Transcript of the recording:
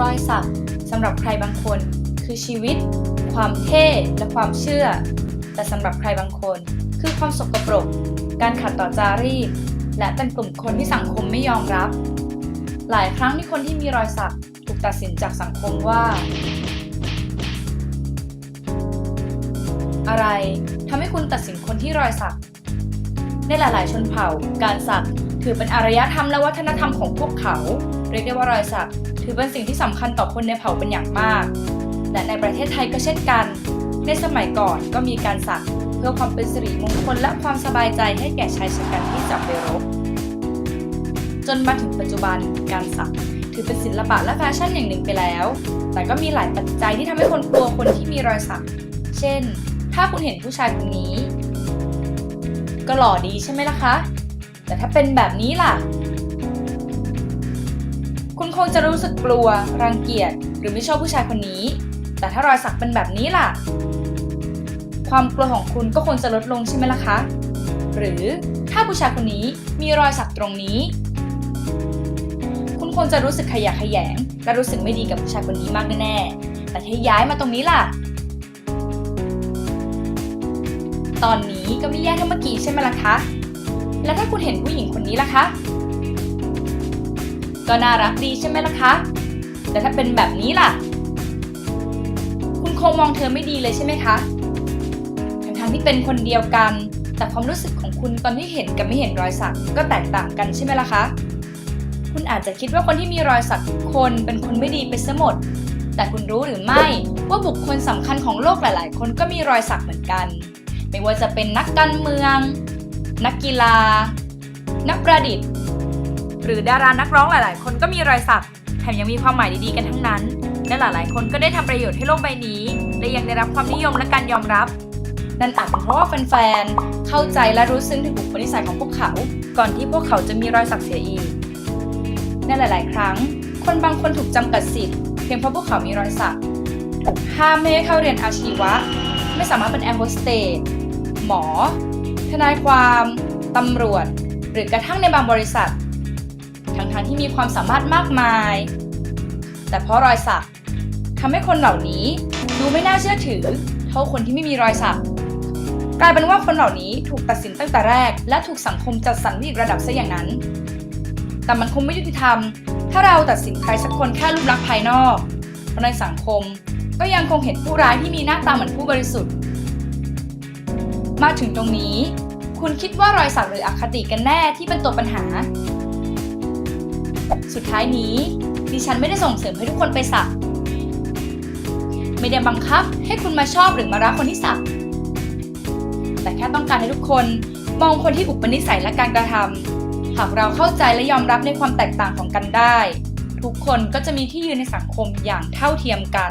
รอยสักสำหรับใครบางคน คือชีวิต ความเท่และความเชื่อ แต่สำหรับใครบางคน คือความสกปรก การขัดต่อจารีตและเป็นกลุ่มคนที่สังคมไม่ยอมรับ หลายครั้งที่คนที่มีรอยสักถูกตัดสินจากสังคมว่า อะไรทำให้คุณตัดสินคนที่รอยสักในหลาย ๆ ชนเผ่า การสักถือเป็นอารยธรรมและวัฒนธรรมของพวกเขา เรียกได้ว่ารอยสัก ถือเป็นสิ่งที่สำคัญต่อคนในเผ่าเป็นอย่างมาก และในประเทศไทยก็เช่นกัน ในสมัยก่อนก็มีการสักเพื่อความเป็นสิริมงคลและความสบายใจให้แก่ชายชะกันที่จับไปรบจนมาถึงปัจจุบันการสักถือเป็นศิลปะและแฟชั่นอย่างหนึ่งไปแล้ว แต่ก็มีหลายปัจจัยที่ทำให้คนกลัวคนที่มีรอยสัก เช่น ถ้าคุณเห็นผู้ชายคนนี้ ก็หล่อดีใช่ไหมล่ะคะ แต่ถ้าเป็นแบบนี้ล่ะ คุณคงจะรู้สึกกลัว รังเกียจ หรือไม่ชอบผู้ชายคนนี้ แต่ถ้ารอยสักเป็นแบบนี้ล่ะ ความกลัวของคุณก็คงจะลดลงใช่ไหมล่ะคะ หรือถ้าผู้ชายคนนี้มีรอยสักตรงนี้ คุณคงจะรู้สึกขยะแขยง และรู้สึกไม่ดีกับผู้ชายคนนี้มากแน่ๆแต่ถ้าย้ายมาตรงนี้ล่ะ ตอนนี้ก็ไม่แย่เท่าเมื่อกี้ใช่ไหมล่ะคะ แล้วถ้าคุณเห็นผู้หญิงคนนี้ล่ะคะ ก็น่ารักดีใช่ไหมล่ะคะ แต่ถ้าเป็นแบบนี้ล่ะ คุณคงมองเธอไม่ดีเลยใช่ไหมคะ ทั้งๆที่เป็นคนเดียวกัน แต่ความรู้สึกของคุณตอนที่เห็นกับไม่เห็นรอยสักก็แตกต่างกันใช่ไหมล่ะคะ คุณอาจจะคิดว่าคนที่มีรอยสักคนเป็นคนไม่ดีไปซะหมด แต่คุณรู้หรือไม่ว่าบุคคลสำคัญของโลกหลาย ๆ คนก็มีรอยสักเหมือนกัน ไม่ว่าจะเป็นนักการเมือง นักกีฬา นักประดิษฐ์ หรือดารานักร้องหลาย ๆ คนก็มีรอยสัก แถมยังมีความหมายดี ๆ กันทั้งนั้น และหลาย ๆ คนก็ได้ทำประโยชน์ให้โลกใบนี้ และยังได้รับความนิยมและการยอมรับ นั่นอาจเป็นเพราะว่าแฟน ๆ เข้าใจและรู้ซึ้งถึงบุคลิกสัยของพวกเขา ก่อนที่พวกเขาจะมีรอยสักเสียอีก ในหลาย ๆ ครั้ง คนบางคนถูกจำกัดสิทธิ์เพียงเพราะพวกเขามีรอยสักถูกห้ามไม่ให้เข้าเรียนอาชีวะ ไม่สามารถเป็นแอร์โฮสเตส หมอ ทนายความ ตำรวจ หรือกระทั่งในบางบริษัท ทั้งๆที่มีความสามารถมากมาย แต่เพราะรอยสักทำให้คนเหล่านี้ดูไม่น่าเชื่อถือ เท่าคนที่ไม่มีรอยสักกลายเป็นว่าคนเหล่านี้ถูกตัดสินตั้งแต่แรก และถูกสังคมจัดสรรว้อีกระดับซะอย่างนั้น แต่มันคงไม่ยุติธรรม ถ้าเราตัดสินใครสักคนแค่รูปลักษณ์ภายนอกเพราะในสังคมก็ยังคงเห็นผู้ร้ายที่มีหน้าตาเหมือนผู้บริสุทธิ์ มาถึงตรงนี้ คุณคิดว่ารอยสักหรืออคติกันแน่ที่เป็นตัวปัญหา สุดท้ายนี้ ดิฉันไม่ได้ส่งเสริมให้ทุกคนไปสัก ไม่ได้บังคับให้คุณมาชอบหรือมารักคนที่สัก แต่แค่ต้องการให้ทุกคนมองคนที่อุปนิสัยและการกระทำหากเราเข้าใจและยอมรับในความแตกต่างของกันได้ ทุกคนก็จะมีที่ยืนในสังคมอย่างเท่าเทียมกัน